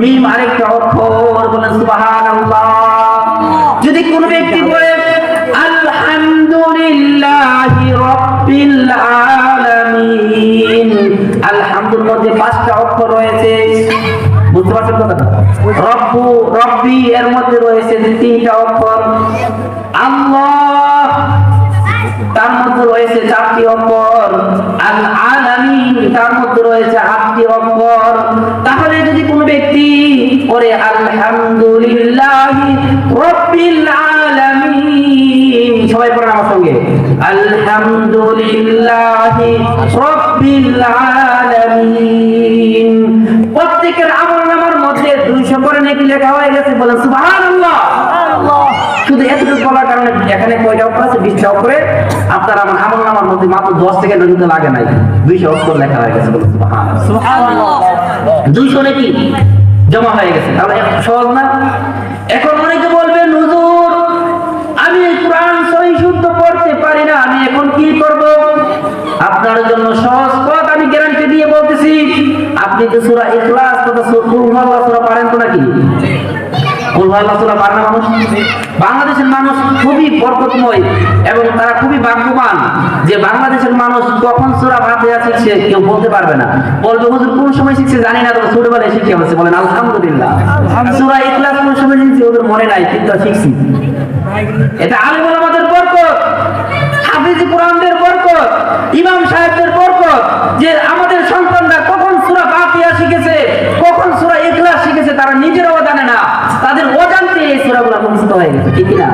মিম আরেকটা অক্ষর বলেন, সুবহানাল্লাহ। যদি কোনো ব্যক্তি বলে, আলহামদুলিল্লাহি রাব্বিল আলামিন আলহামদুর মধ্যে পাঁচটা অক্ষর রয়েছে, বুঝতে পারছেন কথাটা? রব্বু, রব্বি এর মধ্যে রয়েছে তিনটা অক্ষর। আল্লাহ, তার মধ্যে রয়েছে চারটি অক্ষর। আল আলামিন তার মধ্যে রয়েছে আটটি অক্ষর তাহলে যদি কোনো ব্যক্তি পরে আলহামদুলিল্লাহ রাব্বিল আলামিন। সবাই পড়েন আমার সঙ্গে। আলহামদুলিল্লাহ রাব্বিল আলামিন। প্রত্যেকের আমল নামার মধ্যে 200 করে নাকি লেখা হয়ে গেছে বলেন সুবহানাল্লাহ। শুধু এতটুকু বলার কারণে এখানে কয়টা অক্ষর আছে? বিশটা অক্ষরে। আপনার আমার আমল নামার মধ্যে মাত্র দশ থেকে কিন্তু লাগে নাই। দুইশো অক্ষর লেখা হয়ে গেছে বলে সুবহানাল্লাহ। দুইশো নাকি? জমা হয়ে গেছে। তাহলে সহজ না? এখন অনেকে বলবে, হুজুর, আমি কোরআন সহি শুদ্ধ পড়তে পারি না, আমি এখন কি করব? আপনার জন্য সহজ পথ আমি গ্যারান্টি দিয়ে বলতেছি, আপনি তো সূরা ইখলাস তথা সূরা পারেন মানুষ বাংলাদেশের মানুষ খুবই বরকতময় এবং তারা খুবই ভাগ্যবান যে বাংলাদেশের মানুষ কখন সূরা ফাতিহা শিখছে কেউ বলতে পারবে না। বলবে হুজুর কোন সময় শিখছে? জানি না তবে ছোটবেলায় শিখে হচ্ছে বলেন আলহামদুলিল্লাহ। সূরা ইখলাস কোন সময় শিখছি ওদের মনে নাই কিন্তু শিখছি। এটা আলিমুল আমাদের বরকত হাফিজ কোরআনদের বরকত ইমাম সাহেবদের বরকত যে আমাদের সন্তানরা কখন সূরা ফাতিহা শিখেছে কখন সূরা ইখলাস শিখেছে তারা নিজেরাও জানে না তাদের অজান্তে এই সূরাগুলো মুখস্থ হয়ে গেছে ঠিক কি না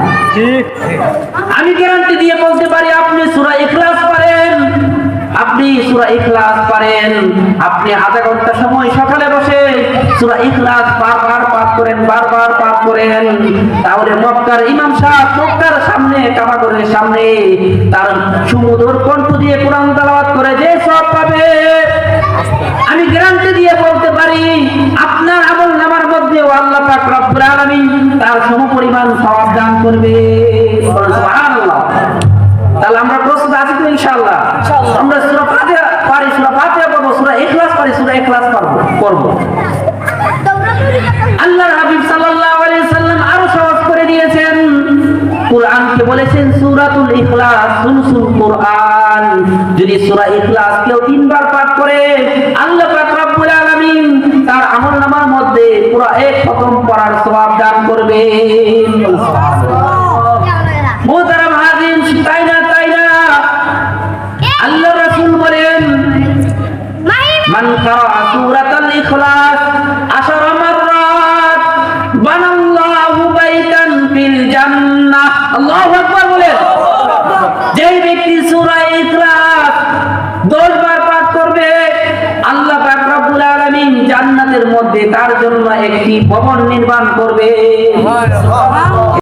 আমি গ্যারান্টি দিয়ে বলতে পারি, আপনি সূরা ইখলাস পারেন আপনি সূরা ইখলাস পারেন আপনি আধা ঘণ্টা সময় সকালে বসে সূরা ইখলাস বারবার পাঠ করেন, বারবার পাঠ করেন। তাহলে মক্কার ইমাম সাহেব মক্কার সামনে, কাবাগরের সামনে তার সুমধুর কণ্ঠ দিয়ে কোরআন তেলাওয়াত করে যে সব পাবে। আমি গ্যারান্টি দিয়ে বলতে পারি, আপনার আমল নামার মধ্যে আল্লাহ পাক রব্বুল আলামিন তার সমপরিমাণ সওয়াব দান করবে। সুবহানাল্লাহ। তাহলে আমরা প্রস্তুত আছি তো ইনশাআল্লাহ? আমরা সূরা ফাতিহা পারি সূরা ফাতিহা পড়ব সূরা ইখলাস পারি সূরা ইখলাস পারব করব আল্লাহর হাবিব সাল্লাল্লাহু আলাইহি সাল্লাম আরও সহজ করে দিয়েছেন। কোরআনকে বলেছেন সূরাতুল ইখলাস সুলসুল কোরআন। যদি সূরা ইখলাস কেউ তিনবার পাঠ করে আল্লাহ পাক রব্বুল আলামিন তার আমলনামার মধ্যে পুরো এক পড়ার সওয়াব দান করবে মধ্যে তার জন্য একটি ভবন নির্মাণ করবে।